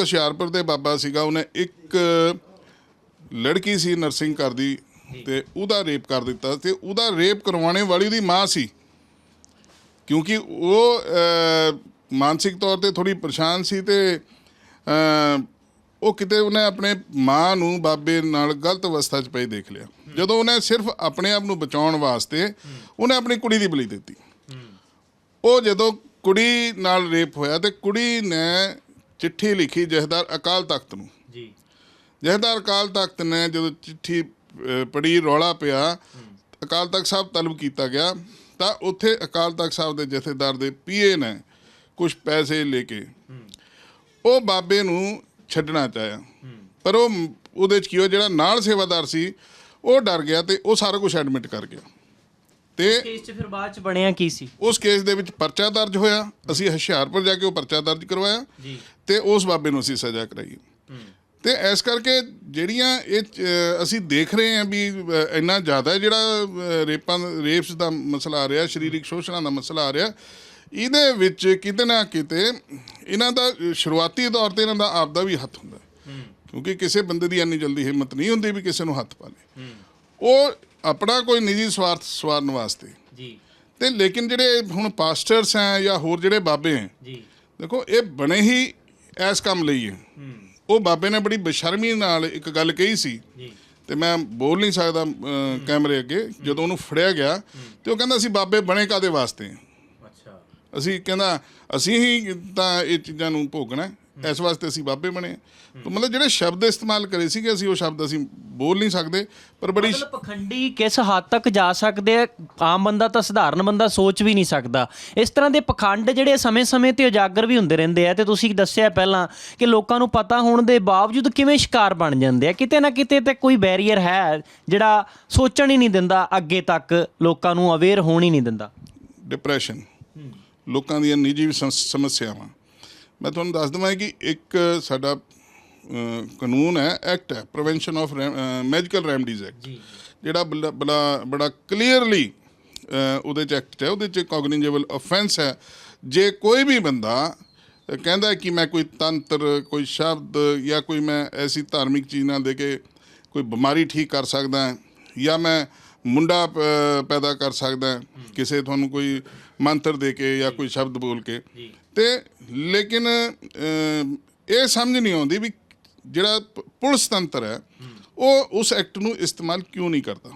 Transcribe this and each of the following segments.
ਹੁਸ਼ਿਆਰਪੁਰ ਦੇ ਬਾਬਾ ਸੀਗਾ, ਉਹਨੇ ਇੱਕ ਲੜਕੀ ਸੀ ਨਰਸਿੰਗ ਕਰਦੀ ਤੇ ਉਹਦਾ ਰੇਪ ਕਰ ਦਿੱਤਾ ਤੇ ਉਹਦਾ ਰੇਪ ਕਰਵਾਉਣੇ ਵਾਲੀ ਉਹਦੀ ਮਾਂ ਸੀ। ਕਿਉਂਕਿ ਉਹ ਮਾਨਸਿਕ ਤੌਰ ਤੇ ਥੋੜੀ ਪਰੇਸ਼ਾਨ ਸੀ ਤੇ ਉਹ ਕਿਤੇ ਉਹਨੇ ਆਪਣੇ ਮਾਂ ਨੂੰ ਬਾਬੇ ਨਾਲ ਗਲਤ ਅਵਸਥਾ 'ਚ ਪਈ ਦੇਖ ਲਿਆ। ਜਦੋਂ ਉਹਨੇ ਸਿਰਫ ਆਪਣੇ ਆਪ ਨੂੰ ਬਚਾਉਣ ਵਾਸਤੇ ਉਹਨੇ ਆਪਣੀ ਕੁੜੀ ਦੀ ਬਲੀ ਦਿੱਤੀ। ਉਹ ਜਦੋਂ ਕੁੜੀ ਨਾਲ ਰੇਪ ਹੋਇਆ ਤੇ ਕੁੜੀ ਨੇ ਚਿੱਠੀ ਲਿਖੀ ਜਹਦਾਰ ਅਕਾਲ ਤਖਤ ਨੂੰ। ਜੀ। ਜਹਦਾਰ ਅਕਾਲ ਤਖਤ ਨੇ ਜਦੋਂ ਚਿੱਠੀ ਪੜ੍ਹੀ ਰੌਲਾ ਪਿਆ ਅਕਾਲ ਤਖਤ ਸਾਹਿਬ ਤਲਬ ਕੀਤਾ ਗਿਆ ਤਾਂ ਉੱਥੇ ਅਕਾਲ ਤਖਤ ਸਾਹਿਬ ਦੇ ਜਥੇਦਾਰ ਦੇ ਪੀਏ ਨੇ ਕੁਝ ਪੈਸੇ ਲੈ ਕੇ। ਉਹ ਬਾਬੇ ਨੂੰ ਛੱਡਣਾ ਚਾਹਿਆ। ਪਰ ਉਹ ਉਹਦੇ ਚ ਕੀ ਹੋਇਆ ਜਿਹੜਾ ਨਾਲ ਸੇਵਾਦਾਰ ਸੀ ਉਹ ਡਰ ਗਿਆ ਤੇ ਉਹ ਸਾਰਾ ਕੁਝ ਐਡਮਿਟ ਕਰ ਗਿਆ। ਤੇ ਕੇਸ 'ਚ ਫਿਰ ਬਾਅਦ 'ਚ ਬਣਿਆ ਕੀ ਸੀ? ਉਸ ਕੇਸ ਦੇ ਵਿੱਚ ਪਰਚਾ ਦਰਜ ਹੋਇਆ। ਅਸੀਂ ਹੁਸ਼ਿਆਰਪੁਰ ਜਾ ਕੇ ਉਹ ਪਰਚਾ ਦਰਜ ਕਰਵਾਇਆ ਜੀ। ਤੇ ਉਸ ਬਾਬੇ ਨੂੰ ਅਸੀਂ ਸਜ਼ਾ ਕਰਾਈ। ਤੇ ਇਸ ਕਰਕੇ ਜਿਹੜੀਆਂ ਇਹ ਅ, ਅਸੀਂ ਦੇਖ ਰਹੇ ਹਾਂ ਵੀ ਅ, ਇੰਨਾ ਜ਼ਿਆਦਾ ਜਿਹੜਾ ਅ, ਰੇਪਾਂ ਰੇਪਸ ਦਾ ਮਸਲਾ ਆ ਰਿਹਾ ਸਰੀਰਕ ਸ਼ੋਸ਼ਣਾਂ ਦਾ ਮਸਲਾ ਆ ਰਿਹਾ ਇਹਦੇ ਵਿੱਚ ਕਿਤੇ ਨਾ ਕਿਤੇ ਇਹਨਾਂ ਦਾ ਸ਼ੁਰੂਆਤੀ ਤੌਰ ਤੇ ਇਹਨਾਂ ਦਾ ਆਪਦਾ ਵੀ ਹੱਥ ਹੁੰਦਾ। ਹੈ। ਕਿਉਂਕਿ ਕਿਸੇ ਬੰਦੇ ਦੀ ਇੰਨੀ ਜਲਦੀ ਹਿੰਮਤ ਨਹੀਂ ਹੁੰਦੀ ਵੀ ਕਿਸੇ ਨੂੰ ਹੱਥ ਪਾ ਲੇ। ਉਹ ਆਪਣਾ ਕੋਈ ਨਿੱਜੀ ਸਵਾਰਥ ਸਵਾਰਨ ਵਾਸਤੇ। ਜੀ। ਤੇ ਲੇਕਿਨ ਜਿਹੜੇ ਹੁਣ ਪਾਸਟਰਸ ਹੈ ਜਾਂ ਹੋਰ ਜਿਹੜੇ ਬਾਬੇ ਹੈ ਜੀ। ਦੇਖੋ ਇਹ ਬਣੇ ਹੀ ਐਸ ਕੰਮ ਲਈ ਹੈ। ਉਹ ਬਾਬੇ ਨੇ ਬੜੀ ਬੇਸ਼ਰਮੀ ਨਾਲ ਇੱਕ ਗੱਲ ਕਹੀ ਸੀ। ਜੀ। ਤੇ ਮੈਂ ਬੋਲ ਨਹੀਂ ਸਕਦਾ ਕੈਮਰੇ ਅੱਗੇ ਜਦੋਂ ਉਹਨੂੰ ਫੜਿਆ ਗਿਆ ਤੇ ਉਹ ਕਹਿੰਦਾ ਅਸੀਂ ਬਾਬੇ ਬਣੇ ਕਾਦੇ ਵਾਸਤੇ? ਅੱਛਾ। ਅਸੀਂ ਕਹਿੰਦਾ ਅਸੀਂ ਹੀ ਤਾਂ ਇਹ ਚੀਜ਼ਾਂ ਨੂੰ ਭੋਗਣਾ। ਇਸ ਵਾਸਤੇ ਅਸੀਂ ਬਾਬੇ ਬਣੇ। ਤਾਂ ਮਤਲਬ ਜਿਹੜੇ ਸ਼ਬਦ ਇਸਤੇਮਾਲ ਕਰੇ ਸੀਗੇ ਅਸੀਂ ਉਹ ਸ਼ਬਦ ਅਸੀਂ ਬੋਲ ਨਹੀਂ ਸਕਦੇ ਪਰ ਬੜੀ ਮਤਲਬ ਪਖੰਡੀ ਕਿਸ ਹੱਦ ਤੱਕ ਜਾ ਸਕਦੇ ਆ? ਆਮ ਬੰਦਾ ਤਾਂ ਸਧਾਰਨ ਬੰਦਾ ਸੋਚ ਵੀ ਨਹੀਂ ਸਕਦਾ। ਇਸ ਤਰ੍ਹਾਂ ਦੇ ਪਖੰਡ ਜਿਹੜੇ ਸਮੇਂ-ਸਮੇਂ ਤੇ ਉਜਾਗਰ ਵੀ ਹੁੰਦੇ ਰਹਿੰਦੇ ਆ ਤੇ ਤੁਸੀਂ ਦੱਸਿਆ ਪਹਿਲਾਂ ਕਿ ਲੋਕਾਂ ਨੂੰ ਪਤਾ ਹੋਣ ਦੇ ਬਾਵਜੂਦ ਕਿਵੇਂ ਸ਼ਿਕਾਰ ਬਣ ਜਾਂਦੇ ਆ। ਕਿਤੇ ਨਾ ਕਿਤੇ ਤੇ ਕੋਈ ਬੈਰੀਅਰ ਹੈ ਜਿਹੜਾ ਸੋਚਣ ਹੀ ਨਹੀਂ ਦਿੰਦਾ ਅੱਗੇ ਤੱਕ ਲੋਕਾਂ ਨੂੰ ਅਵੇਅਰ ਹੋਣ ਹੀ ਨਹੀਂ ਦਿੰਦਾ। ਡਿਪਰੈਸ਼ਨ ਲੋਕਾਂ ਦੀਆਂ ਨਿੱਜੀ ਸਮ- ਸਮੱਸਿਆਵਾਂ। ਮੈਂ ਤੁਹਾਨੂੰ ਦੱਸ ਦਵਾਂ ਕਿ ਇੱਕ ਸਾਡਾ ਕਾਨੂੰਨ ਹੈ ਐਕਟ ਹੈ prevention of medical remedies act ਜਿਹੜਾ ਬੜਾ ਬੜਾ ਕਲੀਅਰਲੀ ਉਹਦੇ ਚ ਐਕਟ ਹੈ ਉਹਦੇ ਚ ਕੋਗਨੀਜੇਬਲ ਆਫੈਂਸ ਹੈ। ਜੇ ਕੋਈ ਵੀ ਬੰਦਾ ਕਹਿੰਦਾ ਕਿ ਮੈਂ ਕੋਈ ਤੰਤਰ ਕੋਈ ਸ਼ਬਦ ਜਾਂ ਕੋਈ ਮੈਂ ਐਸੀ ਧਾਰਮਿਕ ਚੀਜ਼ ਨਾਲ ਦੇ ਕੇ ਕੋਈ ਬਿਮਾਰੀ ਠੀਕ ਕਰ ਸਕਦਾ ਜਾਂ ਮੈਂ ਮੁੰਡਾ ਪੈਦਾ ਕਰ ਸਕਦਾ ਕਿਸੇ ਤੁਹਾਨੂੰ ਕੋਈ ਮੰਤਰ ਦੇ ਕੇ ਜਾਂ ਕੋਈ ਸ਼ਬਦ ਬੋਲ ਕੇ ਤੇ ਲੇਕਿਨ ਇਹ ਸਮਝ ਨਹੀਂ ਆਉਂਦੀ ਵੀ ਜਿਹੜਾ ਪ- ਪੁਲਿਸ ਤੰਤਰ ਹੈ ਉਹ ਉਸ ਐਕਟ ਨੂੰ ਇਸਤੇਮਾਲ ਕਿਉਂ ਨਹੀਂ ਕਰਦਾ?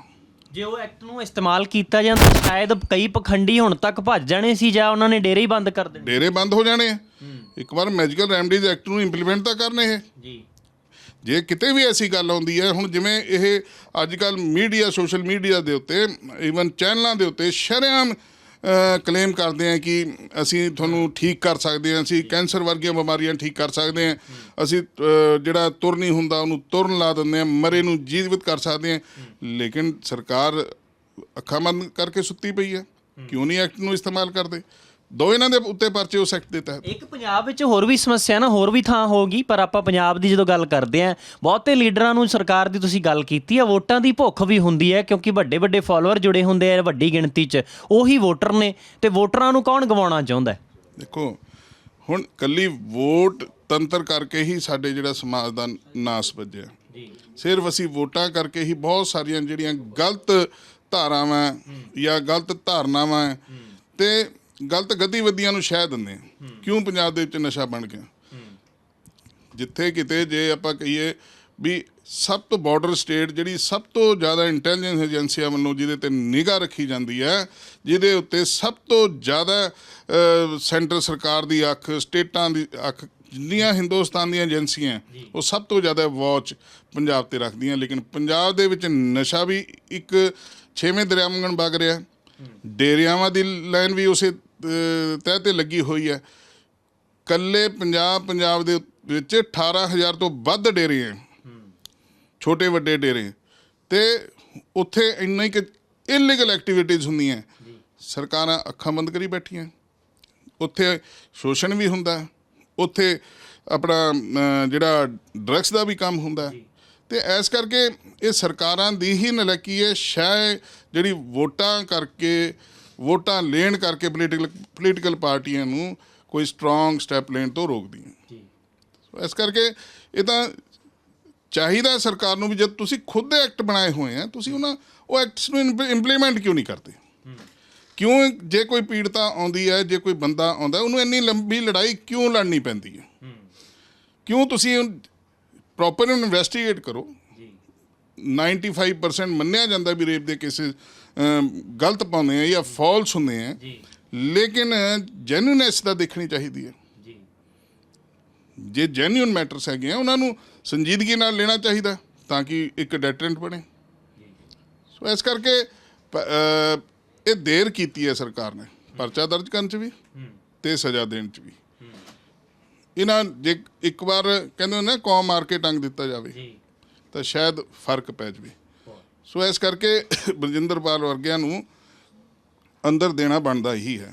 ਜੇ ਉਹ ਐਕਟ ਨੂੰ ਇਸਤੇਮਾਲ ਕੀਤਾ ਜਾਂਦਾ ਸ਼ਾਇਦ ਕਈ ਪਖੰਡੀ ਹੁਣ ਤੱਕ ਭੱਜ ਜਾਣੇ ਸੀ ਜਾਂ ਉਹਨਾਂ ਨੇ ਡੇਰੇ ਹੀ ਬੰਦ ਕਰ ਦੇਣੇ। ਡੇਰੇ ਬੰਦ ਹੋ ਜਾਣੇ ਆ। ਇੱਕ ਵਾਰ ਮੈਜੀਕਲ ਰੈਮਡੀਜ਼ ਐਕਟ ਨੂੰ ਇੰਪਲੀਮੈਂਟ ਤਾਂ ਕਰਨੇ ਇਹ। ਜੀ। ਜੇ ਕਿਤੇ ਵੀ ਐਸੀ ਗੱਲ ਆਉਂਦੀ ਹੈ ਹੁਣ ਜਿਵੇਂ ਇਹ ਅੱਜ ਕੱਲ ਮੀਡੀਆ ਸੋਸ਼ਲ ਮੀਡੀਆ ਦੇ ਉੱਤੇ ਈਵਨ ਚੈਨਲਾਂ ਦੇ ਉੱਤੇ ਸ਼ਰੇਆਮ ਕਲੇਮ ਕਰਦੇ ਆ ਕਿ ਅਸੀਂ ਤੁਹਾਨੂੰ ਠੀਕ ਕਰ ਸਕਦੇ ਹਾਂ ਅਸੀਂ ਕੈਂਸਰ ਵਰਗੀਆਂ ਬਿਮਾਰੀਆਂ ਠੀਕ ਕਰ ਸਕਦੇ ਹਾਂ। ਅਸੀਂ ਜਿਹੜਾ ਤੁਰ ਨਹੀਂ ਹੁੰਦਾ ਉਹਨੂੰ ਤੁਰਨ ਲਾ ਦਿੰਦੇ ਹਾਂ ਮਰੇ ਨੂੰ ਜੀਵਿਤ ਕਰ ਸਕਦੇ ਹਾਂ। ਲੇਕਿਨ ਸਰਕਾਰ ਅੱਖਾਂ ਬੰਦ ਕਰਕੇ ਸੁੱਤੀ ਪਈ ਹੈ। ਕਿਉਂ ਨਹੀਂ ਐਕਟ ਨੂੰ ਇਸਤੇਮਾਲ ਕਰਦੇ? ਦੋ ਇਹਨਾਂ ਦੇ ਉੱਤੇ ਪਰਚੇ ਉਸ ਐਕਟ ਦੇ ਤਹਿਤ। ਇੱਕ ਪੰਜਾਬ ਵਿੱਚ ਹੋਰ ਵੀ ਸਮੱਸਿਆ ਨਾ ਹੋਰ ਵੀ ਥਾਂ ਹੋਗੀ ਪਰ ਆਪਾਂ ਪੰਜਾਬ ਦੀ ਜਦੋਂ ਗੱਲ ਕਰਦੇ ਆਂ ਬਹੁਤੇ ਲੀਡਰਾਂ ਨੂੰ ਸਰਕਾਰ ਦੀ ਤੁਸੀਂ ਗੱਲ ਕੀਤੀ ਆ ਵੋਟਾਂ ਦੀ ਭੁੱਖ ਵੀ ਹੁੰਦੀ ਹੈ ਕਿਉਂਕਿ ਵੱਡੇ ਵੱਡੇ ਫਾਲੋਅਰ ਜੁੜੇ ਹੁੰਦੇ ਆ ਵੱਡੀ ਗਿਣਤੀ 'ਚ ਉਹੀ ਵੋਟਰ ਨੇ ਤੇ ਵੋਟਰਾਂ ਨੂੰ ਕੌਣ ਗਵਾਉਣਾ ਚਾਹੁੰਦਾ? ਹੈ ਦੇਖੋ ਹੁਣ ਕੱਲੀ ਵੋਟ ਤੰਤਰ ਕਰਕੇ ਹੀ ਸਾਡੇ ਜਿਹੜਾ ਸਮਾਜ ਦਾ ਨਾਸ ਵੱਜਿਆ। ਜੀ। ਸਿਰਫ ਅਸੀਂ ਵੋਟਾਂ ਕਰਕੇ ਹੀ ਬਹੁਤ ਸਾਰੀਆਂ ਜਿਹੜੀਆਂ ਗਲਤ ਧਾਰਾਵਾਂ ਜਾਂ ਗਲਤ ਧਾਰਨਾਵਾਂ ਤੇ ਗਲਤ ਗਤੀਵਿਧੀਆਂ ਨੂੰ ਸ਼ਹਿ ਦਿੰਦੇ ਹਾਂ। ਕਿਉਂ ਪੰਜਾਬ ਦੇ ਵਿੱਚ ਨਸ਼ਾ ਬਣ ਗਿਆ? ਜਿੱਥੇ ਕਿਤੇ ਜੇ ਆਪਾਂ ਕਹੀਏ ਵੀ ਸਭ ਤੋਂ ਬਾਰਡਰ ਸਟੇਟ ਜਿਹੜੀ ਸਭ ਤੋਂ ਜ਼ਿਆਦਾ ਇੰਟੈਲੀਜੈਂਸ ਏਜੰਸੀਆਂ ਵੱਲੋਂ ਜਿਹਦੇ ਤੇ ਨਿਗਾਹ ਰੱਖੀ ਜਾਂਦੀ ਹੈ ਜਿਹਦੇ ਉੱਤੇ ਸਭ ਤੋਂ ਜ਼ਿਆਦਾ ਸੈਂਟਰ ਸਰਕਾਰ ਦੀ ਅੱਖ ਸਟੇਟਾਂ ਦੀ ਅੱਖ ਜਿੰਨੀਆਂ ਹਿੰਦੁਸਤਾਨ ਦੀਆਂ ਏਜੰਸੀਆਂ ਉਹ ਸਭ ਤੋਂ ਜ਼ਿਆਦਾ ਵਾਚ ਪੰਜਾਬ ਤੇ ਰੱਖਦੀਆਂ। ਲੇਕਿਨ ਪੰਜਾਬ ਦੇ ਵਿੱਚ ਨਸ਼ਾ ਵੀ ਇੱਕ ਛੇਵੇਂ ਦਰਿਆ ਵਾਂਗਣ ਵਗ ਰਿਹਾ। ਡੇਰਿਆਵਾਂ ਦੀ ਲਾਈਨ ਵੀ ਉਸੇ ਤਹਿ ਤੇ ਲੱਗੀ ਹੋਈ ਹੈ। ਕੱਲੇ ਪੰਜਾਬ ਪੰਜਾਬ ਦੇ ਵਿੱਚ 18000 ਤੋਂ ਵੱਧ ਡੇਰੇ ਹੈ। ਛੋਟੇ ਵੱਡੇ ਡੇਰੇ। ਤੇ ਉੱਥੇ ਇੰਨਾ ਹੀ ਕਿ ਇਲੀਗਲ ਐਕਟੀਵਿਟੀਜ਼ ਹੁੰਦੀਆਂ ਸਰਕਾਰਾਂ ਅੱਖਾਂ ਬੰਦ ਕਰੀ ਬੈਠੀਆਂ ਉੱਥੇ ਸ਼ੋਸ਼ਣ ਵੀ ਹੁੰਦਾ। ਉੱਥੇ ਆਪਣਾ ਜਿਹੜਾ ਡਰੱਗਸ ਦਾ ਵੀ ਕੰਮ ਹੁੰਦਾ ਹੈ। ਤੇ ਐਸ ਕਰਕੇ ਇਹ ਸਰਕਾਰਾਂ ਦੀ ਹੀ ਨਲਕੀ ਹੈ ਸ਼ਾਇਦ ਜਿਹੜੀ ਵੋਟਾਂ ਕਰਕੇ ਵੋਟਾਂ ਲੈਣ ਕਰਕੇ ਪੋਲੀਟੀਕਲ ਪੋਲੀਟੀਕਲ ਪਾਰਟੀਆਂ ਨੂੰ ਕੋਈ ਸਟਰੋਂਗ ਸਟੈਪ ਲੈਣ ਤੋਂ ਰੋਕਦੀਆਂ। ਜੀ। ਇਸ ਕਰਕੇ ਇਹ ਤਾਂ ਚਾਹੀਦਾ ਸਰਕਾਰ ਨੂੰ ਵੀ ਜਦ ਤੁਸੀਂ ਖੁਦ ਐਕਟ ਬਣਾਏ ਹੋਏ ਆ ਤੁਸੀਂ ਉਹਨਾਂ ਉਹ ਐਕਟਸ ਨੂੰ ਇੰਪਲੀਮੈਂਟ ਕਿਉਂ ਨਹੀਂ ਕਰਦੇ? ਕਿਉਂ ਜੇ ਕੋਈ ਪੀੜਤਾ ਆਉਂਦੀ ਹੈ ਜੇ ਕੋਈ ਬੰਦਾ ਆਉਂਦਾ ਉਹਨੂੰ ਇੰਨੀ ਲੰਬੀ ਲੜਾਈ ਕਿਉਂ ਲੜਨੀ ਪੈਂਦੀ ਹੈ। ਕਿਉਂ ਤੁਸੀਂ ਪ੍ਰੋਪਰ ਇਨਵੈਸਟੀਗੇਟ ਕਰੋ। 95% ਮੰਨਿਆ ਜਾਂਦਾ ਵੀ ਰੇਪ ਦੇ ਕੇਸਿਸ ਗਲਤ ਪਾਉਂਦੇ ਆ ਜਾਂ ਫਾਲਸ ਹੁੰਦੇ ਆ। ਜੀ। ਲੇਕਿਨ ਜੈਨੂਨੈਸ ਦਾ ਦੇਖਣੀ ਚਾਹੀਦੀ ਹੈ। ਜੀ। ਜੇ ਜੈਨੂਇਨ ਮੈਟਰਸ ਹੈਗੇ ਆ ਉਹਨਾਂ ਨੂੰ ਸੰਜੀਦਗੀ ਨਾਲ ਲੈਣਾ ਚਾਹੀਦਾ ਤਾਂ ਕਿ ਇੱਕ ਡੈਟਰੈਂਟ ਬਣੇ। ਸੋ ਇਸ ਕਰਕੇ ਇਹ ਦੇਰ ਕੀਤੀ ਹੈ ਸਰਕਾਰ ਨੇ। ਪਰਚਾ ਦਰਜ ਕਰਨ ਚ ਵੀ ਤੇ ਸਜ਼ਾ ਦੇਣ ਚ ਵੀ। ਇਹਨਾਂ ਜੇ ਇੱਕ ਵਾਰ ਕਹਿੰਦੇ ਹੁੰਦੇ ਨਾ ਕੌਮ ਮਾਰ ਕੇ ਟੰਗ ਦਿੱਤਾ ਜਾਵੇ ਜੀ। ਤਾਂ ਸ਼ਾਇਦ ਫ਼ਰਕ ਪੈ ਜਾਵੇ। ਸੋ ਇਸ ਕਰਕੇ ਬਰਜਿੰਦਰ ਪਾਲ ਵਰਗਿਆਂ ਨੂੰ ਅੰਦਰ ਦੇਣਾ ਬਣਦਾ ਹੀ ਹੈ।